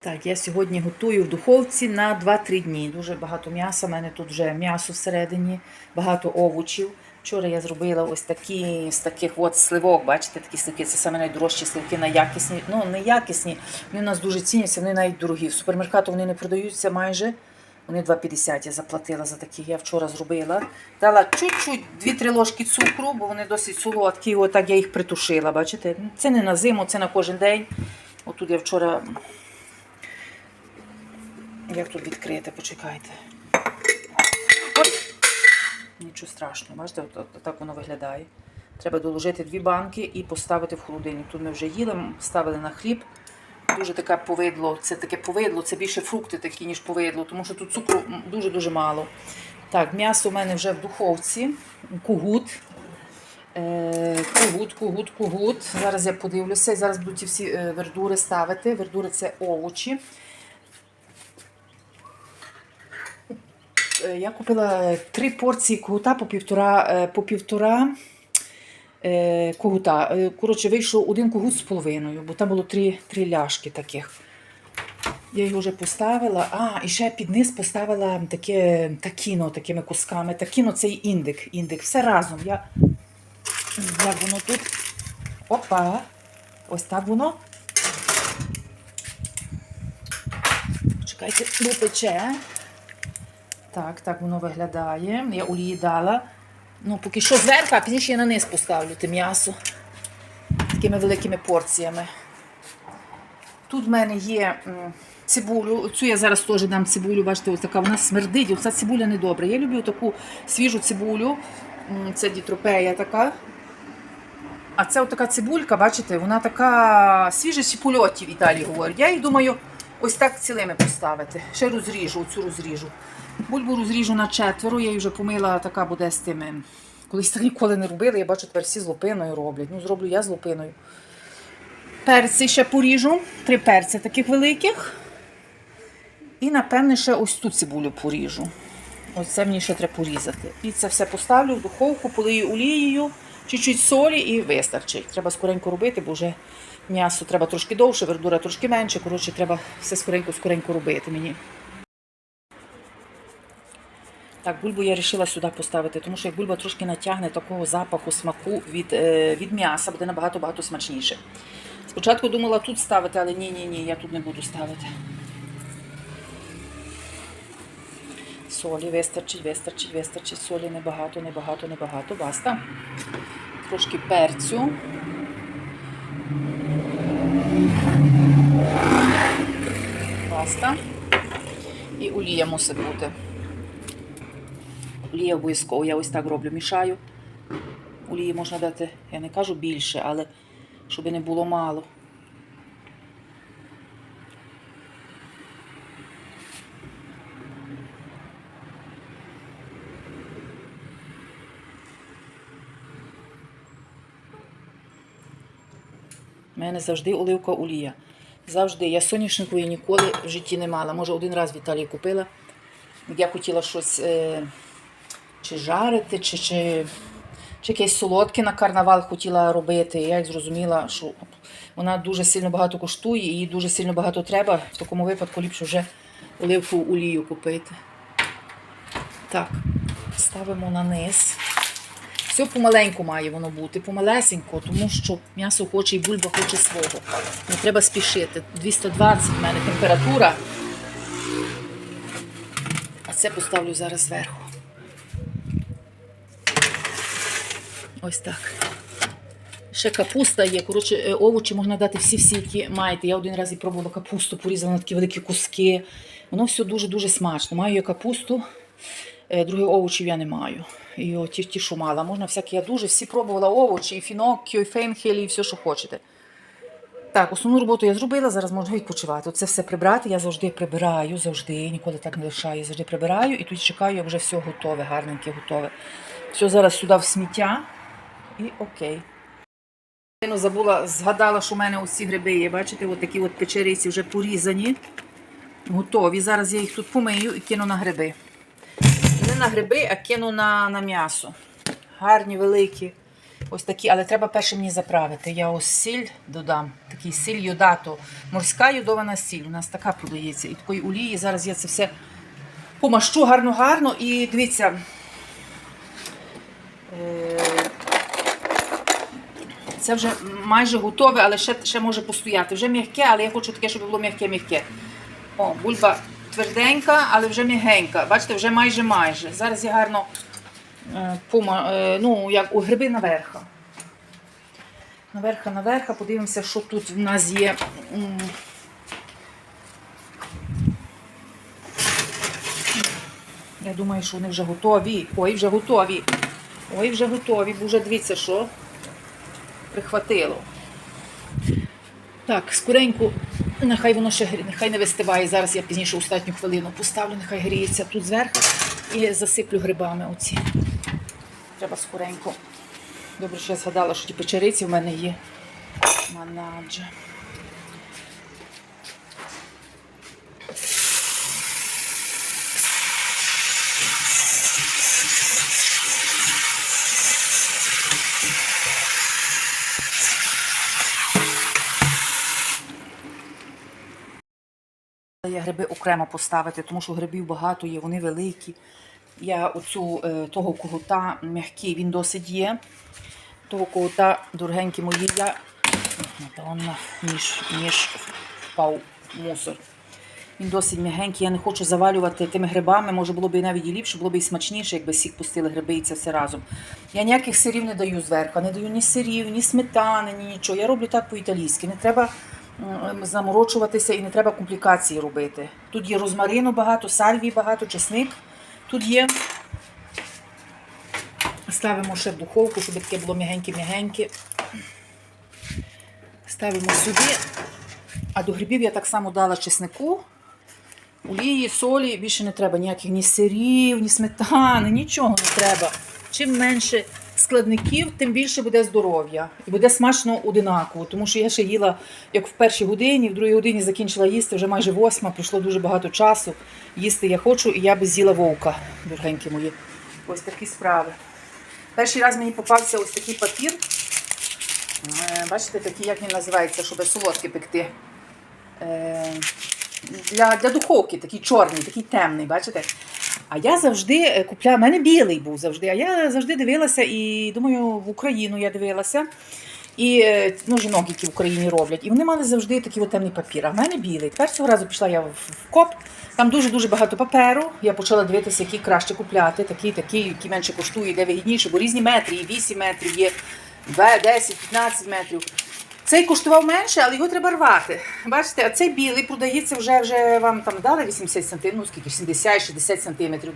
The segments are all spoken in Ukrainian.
Так, я сьогодні готую в духовці на 2-3 дні. Дуже багато м'яса. У мене тут вже м'ясо всередині, багато овочів. Вчора я зробила ось такі з таких от сливок. Бачите, такі сливки. Це саме найдорожчі сливки, найякісні. Ну, не якісні. Вони у нас дуже ціняться, вони навіть дорогі. В супермеркату вони не продаються майже. Вони 2,50 я заплатила за такі. Я вчора зробила. Дала чуть-чуть 2-3 ложки цукру, бо вони досить солодкі. Отак я їх притушила. Бачите? Це не на зиму, це на кожен день. Отут я вчора як тут відкрити, почекайте. Нічого страшного, бачите, от, от, так воно виглядає. Треба доложити дві банки і поставити в холодильник. Тут ми вже їли, ставили на хліб. Дуже таке повидло, це таке повидло, це більше фрукти такі, ніж повидло, тому що тут цукру дуже-дуже мало. Так, м'ясо у мене вже в духовці, кугут. Е, Кугут, кугут, кугут. Зараз я подивлюся і зараз буду ті всі е, вердури ставити. Вердури це овочі. Я купила три порції кугута по півтора, е, по півтора е, кугута. Е, Коротше, вийшов один кугут з половиною, бо там було три, три ляшки таких. Я його вже поставила. А, і ще під низ поставила таке такіно такими кусками. Такіно це індик. індик. Все разом. Я... Як воно тут? Опа! Ось так воно. Чекайте, бо пече. Так, так воно виглядає. Я олії дала. Ну, поки що зверху, а пізніше я на низ поставлю те м'ясо такими великими порціями. Тут в мене є цибулю. Цю я зараз теж дам цибулю, бачите, ось така вона смердить. Оця цибуля не добра. Я люблю таку свіжу цибулю. Це дітропея така. А це така цибулька, бачите, вона така свіжа з польоті в Італії говорять. Я їх думаю, ось так цілими поставити. Ще розріжу, оцю розріжу. Бульбу розріжу на четверо, я її вже помила, така буде з тими. Колись так ніколи не робили, я бачу, тепер всі з лупиною роблять. Ну, зроблю я з лупиною. Перці ще поріжу, три перці таких великих. І, напевне, ще ось ту цибулю поріжу. Ось це мені ще треба порізати. І це все поставлю в духовку, полию олією, чуть-чуть солі і вистачить. Треба скоренько робити, бо вже м'ясо треба трошки довше, вердура трошки менше. Коротше, треба все скоренько-скоренько робити мені. Так, бульбу я вирішила сюди поставити, тому що як бульба трошки натягне такого запаху, смаку від, е, від м'яса, буде набагато-багато смачніше. Спочатку думала тут ставити, але ні, ні, ні, я тут не буду ставити. Солі вистачить, вистачить, вистачить. Солі небагато, небагато, небагато. Баста. Трошки перцю. Баста. І олія мусить бути. Олія обов'язково, я ось так роблю, мішаю. Олії можна дати, я не кажу більше, але щоб не було мало. У мене завжди оливка олія. Завжди. Я соняшникової ніколи в житті не мала. Може, один раз в Італії купила. Я хотіла щось е, чи жарити, чи, чи, чи якесь солодке на карнавал хотіла робити. Я як зрозуміла, що вона дуже сильно багато коштує і дуже сильно багато треба. В такому випадку ліпше вже оливку олію купити. Так, ставимо на низ. Все помаленьку має воно бути, помалесенько, тому що м'ясо хоче і бульба хоче свого. Не треба спішити. 220 в мене температура. А це поставлю зараз зверху. Ось так. Ще капуста є. Коротше, е, овочі можна дати всі-всі, які маєте. Я один раз і пробувала капусту, порізала на такі великі куски. Воно все дуже-дуже смачно. Маю я капусту, других овочів я не маю. І от ті, ті, що мала. Можна всякі, я дуже всі пробувала овочі, і фіноккіо, і фенхелі, і все, що хочете. Так, основну роботу я зробила, зараз можна відпочивати. Оце все прибрати, я завжди прибираю, завжди, ніколи так не лишаю, завжди прибираю і тут чекаю, як вже все готове, гарненьке, готове. Все зараз сюди в сміття і окей. Забула, згадала, що в мене ці гриби є. Бачите, от такі от печериці вже порізані, готові. Зараз я їх тут помию і кину на гриби. На гриби, а кину на, на м'ясо. Гарні, великі. Ось такі, але треба перше мені заправити. Я ось сіль додам. Такий сіль йодато. Морська йодована сіль. У нас така продається. І такої олії. Зараз я це все помащу гарно-гарно. І дивіться. е, Це вже майже готове, але ще, ще може постояти. Вже м'яке, але я хочу таке, щоб було м'яке-м'яке. О, бульба тверденька, але вже м'ягенька. Бачите, вже майже майже. Зараз я гарно е, пома, е, ну, як у гриби наверха. Наверха, наверха, подивимося, що тут в нас є. Я думаю, що вони вже готові. Ой, вже готові. Ой, вже готові, бо вже дивіться, що прихватило. Так, скоренько, нехай воно ще гріє, нехай не вистиває. Зараз я пізніше остатню хвилину поставлю, нехай гріється тут зверху і засиплю грибами оці. Треба скоренько. Добре, що я згадала, що ті печериці в мене є. Манадже. Я гриби окремо поставити, тому що грибів багато є, вони великі. Я оцю е, того когута м'який, він досить є. Того когута, дорогенькі мої, я напевно, ніж, ніж впав мусор. Він досить м'ягенький, я не хочу завалювати тими грибами. Може було б і навіть і ліпше, було б і смачніше, якби сік пустили гриби і це все разом. Я ніяких сирів не даю зверху, не даю ні сирів, ні сметани, ні нічого. Я роблю так по-італійськи. Не треба заморочуватися і не треба комплікації робити. Тут є розмарину багато, сальвії багато, чесник. Тут є. Ставимо ще в духовку, щоб таке було м'ягеньке-м'ягеньке. Ставимо сюди. А до грибів я так само дала чеснику, олії, солі. Більше не треба ніяких ні сирів, ні сметани, нічого не треба. Чим менше складників, тим більше буде здоров'я. І буде смачно одинаково. Тому що я ще їла як в першій годині, в другій годині закінчила їсти, вже майже восьма, пройшло дуже багато часу. Їсти я хочу, і я би з'їла вовка, дорогенькі мої. Ось такі справи. Перший раз мені попався ось такий папір. Е, Бачите, такий, як він називається, щоб солодке пекти. Е, Для, для духовки, такий чорний, такий темний, бачите? А я завжди е, купляла, в мене білий був завжди, а я завжди дивилася і думаю, в Україну я дивилася. І е, ну, жінок, які в Україні роблять, і вони мали завжди такий темний папір. А в мене білий. Тепер цього разу пішла я в коп. Там дуже-дуже багато паперу. Я почала дивитися, який краще купляти, такий, такий, який менше коштує, де вигідніше, бо різні метри, і 8 метрів є, 2, 10, 15 метрів. Цей коштував менше, але його треба рвати. Бачите, а цей білий продається вже, вже вам там дали 80 см, ну скільки, 70-60 см.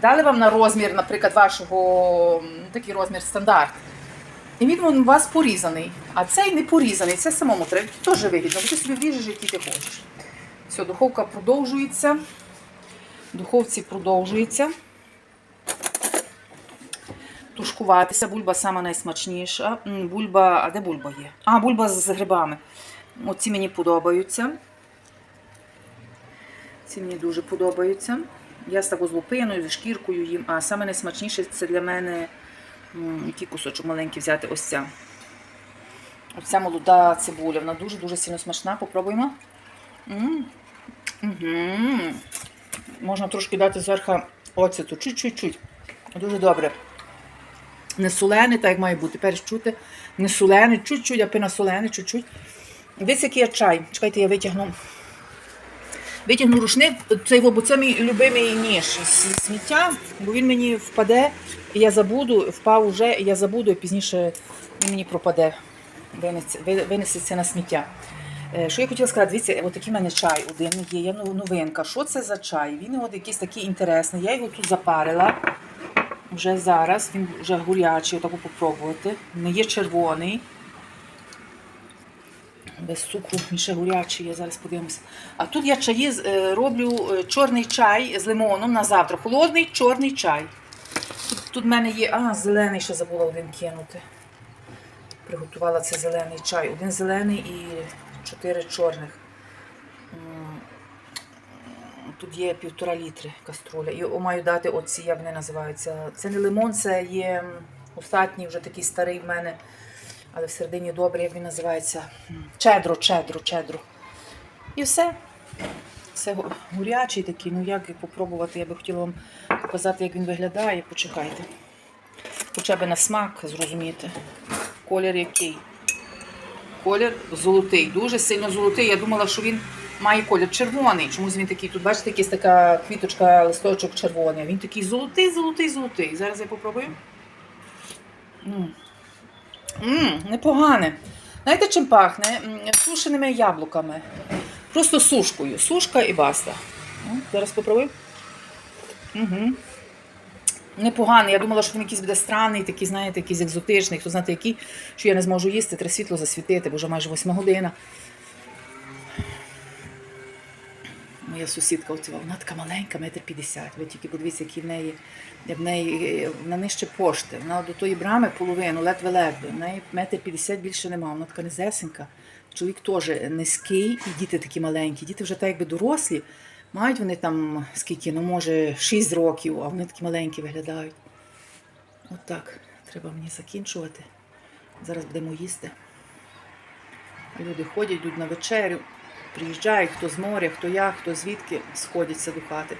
Дали вам на розмір, наприклад, вашого м, такий розмір стандарт. І він у вас порізаний, а цей не порізаний, це самому треба. Теж вигідно, бо ти собі вріжеш, який ти хочеш. Все, духовка продовжується. Духовці продовжується. Тушкуватися. Бульба сама найсмачніша. Бульба, а де бульба є? А, бульба з грибами. Оці мені подобаються. Ці мені дуже подобаються. Я з таку з лупиною, зі шкіркою їм. А саме найсмачніше це для мене який кусочок маленький взяти. Ось ця. Ось ця молода цибуля. Вона дуже-дуже сильно смачна. Попробуємо. М. Можна трошки дати зверху оцету. Чуть-чуть-чуть. Дуже добре. Не солене, так як має бути. Перш чути. Не солене, чуть-чуть, а пина солене, чуть-чуть. Дивіться, який я чай. Чекайте, я витягну. Витягну рушник, цей, бо це мій любимий ніж сміття, бо він мені впаде, і я забуду, впав уже, і я забуду, і пізніше він мені пропаде, винесе- винесеться на сміття. Е, Що я хотіла сказати, дивіться, от такий в мене чай один є, є ну- новинка. Що це за чай? Він от якийсь такий інтересний. Я його тут запарила вже зараз, він вже гурячий, отаку попробувати. Не є червоний. Без цукру, він ще гурячий, я зараз подивимося. А тут я чаї е, роблю е, чорний чай з лимоном на завтра. Холодний чорний чай. Тут, тут в мене є. А, зелений ще забула один кинути. Приготувала це зелений чай. Один зелений і чотири чорних. Тут є півтора літри каструля. І маю дати оці, як вони називаються. Це не лимон, це є. Остатній вже такий старий в мене, але всередині добрий, як він називається. Чедро, чедро, чедро. І все. Гу- гурячий такий, ну як попробувати, я би хотіла вам показати, як він виглядає. Почекайте. Хоча б на смак зрозуміти. Колір який. Колір золотий, дуже сильно золотий. Я думала, що він має колір червоний. Чомусь він такий, тут бачите, якась така квіточка, листочок червоний. Він такий золотий, золотий, золотий. Зараз я попробую. М. Непогане. Знаєте, чим пахне? Сушеними яблуками. Просто сушкою. Сушка і баста. Зараз попробую. Угу. Непоганий. Я думала, що він якийсь буде странний, такий, знаєте, якийсь екзотичний, хто знаєте, який, що я не зможу їсти, треба світло засвітити, бо вже майже восьма година. Моя сусідка оця, вона така маленька, метр п'ятдесят. Ви тільки подивіться, які в неї, в неї вона нижче пошти. Вона до тої брами половину, ледве-ледве. В неї метр п'ятдесят більше немає. Вона така незесенька. Чоловік теж низький, і діти такі маленькі. Діти вже так якби дорослі. Мають вони там скільки, ну може 6 років, а вони такі маленькі виглядають. От так. Треба мені закінчувати. Зараз будемо їсти. Люди ходять, йдуть на вечерю, приїжджають, хто з моря, хто як, хто звідки, сходяться до хати.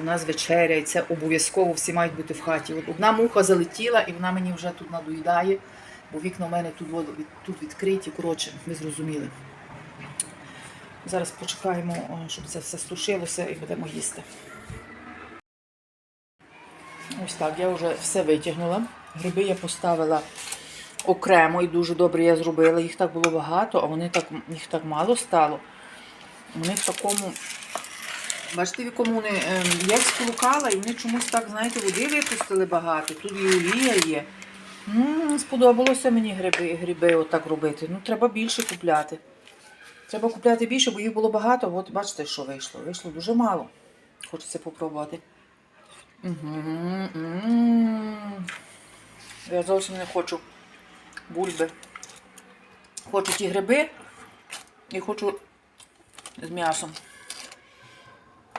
У нас вечеря, і це обов'язково всі мають бути в хаті. От одна муха залетіла, і вона мені вже тут надоїдає, бо вікна у мене тут, тут відкриті. Коротше, ви зрозуміли. Зараз почекаємо, щоб це все стушилося і будемо їсти. Ось так, я вже все витягнула. Гриби я поставила окремо і дуже добре я зробила. Їх так було багато, а вони так, їх так мало стало. Вони в такому. Бачите, в якому вони. ем, Я їх сполукала, і вони чомусь так, знаєте, води випустили багато. Тут і олія є. м сподобалося мені гриби, гриби отак робити. Ну, треба більше купляти. Треба купляти більше, бо їх було багато. От бачите, що вийшло. Вийшло дуже мало. Хочеться попробувати. Угу. Я зовсім не хочу бульби. Хочу ті гриби і хочу з м'ясом.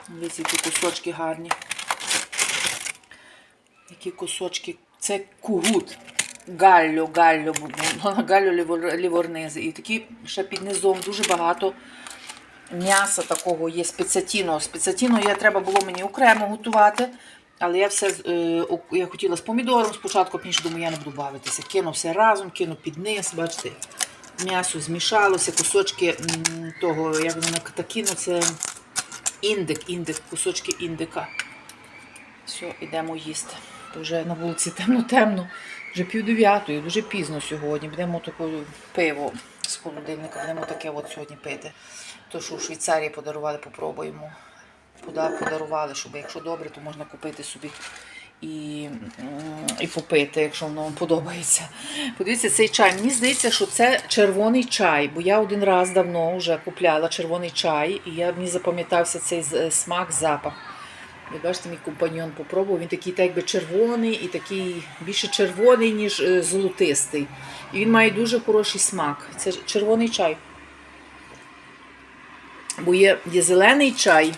Дивіться, які кусочки гарні. Які кусочки. Це кугут. Галлю, галлю, галлю ліворнизи. І такі ще під низом дуже багато м'яса такого є спецятіно. Спецятіно я треба було мені окремо готувати. Але я все е, я хотіла з помідором спочатку, пізніше думаю, я не буду бавитися. Кину все разом, кину під низ, бачите, м'ясо змішалося, кусочки того, як воно такі, ну це індик, індик, кусочки індика. Все, йдемо їсти. Вже на вулиці темно-темно, вже пів дев'ятої, дуже пізно сьогодні. Будемо таке пиво з холодильника, будемо таке от сьогодні пити. То, що у Швейцарії подарували, попробуємо. Подарували, щоб якщо добре, то можна купити собі і, і попити, якщо воно вам подобається. Подивіться, цей чай. Мені здається, що це червоний чай, бо я один раз давно вже купляла червоний чай, і я, мені запам'ятався цей е, смак, запах. Ви бачите, мій компаньон попробував, він такий так якби червоний і такий більше червоний, ніж е, золотистий. І він має дуже хороший смак. Це червоний чай. Бо є, є зелений чай,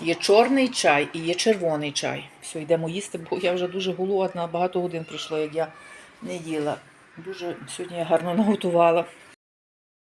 є чорний чай і є червоний чай. Все, йдемо їсти, бо я вже дуже голодна, багато годин пройшло, як я не їла. Дуже сьогодні я гарно наготувала.